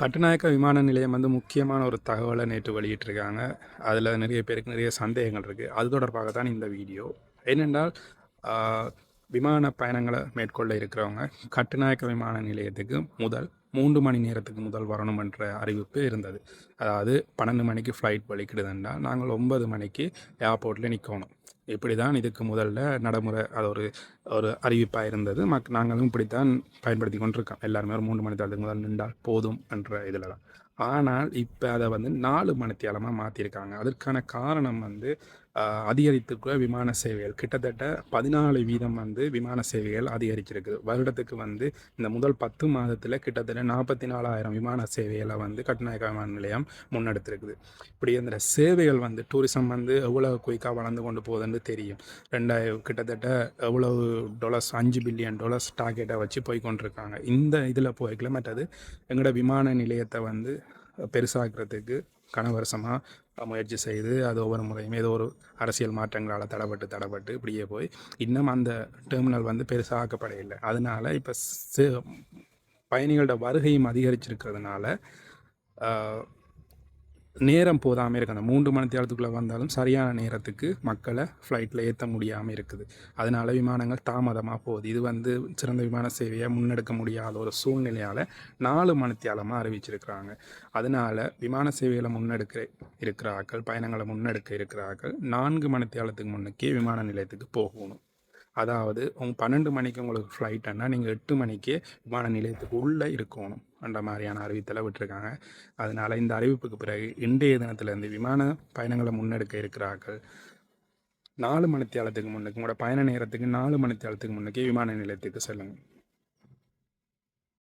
கட்டுநாயக்க விமான நிலையம் வந்து முக்கியமான ஒரு தகவலை நேற்று வெளியிட்டிருக்காங்க. அதில் நிறைய பேருக்கு நிறைய சந்தேகங்கள் இருக்குது அது தொடர்பாக தான் இந்த வீடியோ. ஏனென்றால் விமான பயணங்களை மேற்கொள்ள இருக்கிறவங்க கட்டுநாயக்க விமான நிலையத்துக்கு முதல் மூன்று மணி நேரத்துக்கு முதல் வரணும் என்ற அறிவிப்பு இருந்தது. அதாவது பன்னெண்டு மணிக்கு ஃப்ளைட் வலிக்கிடுதுன்னா நாங்கள் ஒன்பது மணிக்கு ஏர்போர்ட்டில் நிற்கணும் இப்படி தான் இதுக்கு முதல்ல நடைமுறை அது ஒரு ஒரு அறிவிப்பாக இருந்தது. மக் நாங்களும் இப்படித்தான் பயன்படுத்தி கொண்டிருக்கோம். எல்லாருமே ஒரு மூன்று மணி தேர்தலுக்கு முதல் நின்றால் போதும் என்ற இதில் தான் ஆனால் இப்போ அதை வந்து நாலு மணித்தியாலமாக மாற்றிருக்காங்க அதற்கான காரணம் வந்து அதிகரித்துக்குள்ள விமான சேவைகள். கிட்டத்தட்ட பதினாலு வீதம் வந்து விமான சேவைகள் அதிகரிச்சிருக்குது வருடத்துக்கு வந்து இந்த முதல் பத்து மாதத்தில் கிட்டத்தட்ட நாற்பத்தி நாலாயிரம் விமான சேவைகளை வந்து கட்டுநாயக்க விமான நிலையம் முன்னெடுத்திருக்குது. இப்படி இந்த சேவைகள் வந்து டூரிசம் வந்து எவ்வளவு குயிக்காக வளர்ந்து கொண்டு போகுதுன்னு தெரியும். ரெண்டாயிரம் கிட்டத்தட்ட எவ்வளவு டாலர்ஸ் அஞ்சு பில்லியன் டாலர்ஸ் டார்கெட்டை வச்சு போய் கொண்டிருக்காங்க. இந்த இதில் போய்க்கல. மற்றது எங்களோட விமான நிலையத்தை வந்து பெருசாக்குறதுக்கு கனவரசமாக முயற்சி செய்து அது ஒவ்வொரு முறையும் ஏதோ ஒரு அரசியல் மாற்றங்களால் தடப்பட்டு தடப்பட்டு இப்படியே போய் இன்னும் அந்த டெர்மினல் வந்து பெருசாக்கப்படையில்லை அதனால இப்போ பயணிகளோட வருகையும் அதிகரிச்சிருக்கிறதுனால நேரம் போதாமல் இருக்குது அந்த மூன்று மணி நேரத்துக்குள்ளே வந்தாலும் சரியான நேரத்துக்கு மக்களை ஃப்ளைட்டில் ஏற்ற முடியாமல் இருக்குது. அதனால விமானங்கள் தாமதமாக போகுது. இது வந்து சிறந்த விமான சேவையை முன்னெடுக்க முடியாத ஒரு சூழ்நிலையால் நாலு மணித்தியாலமாக அறிவிச்சிருக்கிறாங்க. அதனால விமான சேவைகளை முன்னெடுக்க இருக்கிறார்கள் பயணங்களை முன்னெடுக்க இருக்கிறார்கள். நான்கு மணித்தியாலத்துக்கு முன்னுக்கே விமான நிலையத்துக்கு போகணும். அதாவது உங்க பன்னெண்டு மணிக்கு உங்களுக்கு ஃப்ளைட்டுன்னா நீங்கள் எட்டு மணிக்கே விமான நிலையத்துக்கு உள்ளே இருக்கணும் என்ற மாதிரியான அறிவித்தலை விட்டுருக்காங்க. அதனால் இந்த அறிவிப்புக்கு பிறகு இன்றைய தினத்திலேருந்து விமான பயணங்களை முன்னெடுக்க இருக்கிறார்கள். நாலு மணித்தியாலத்துக்கு முன்னுக்கு உங்களோட பயண நேரத்துக்கு நாலு மணித்தியாலத்துக்கு முன்னுக்கே விமான நிலையத்துக்கு செல்லுங்கள்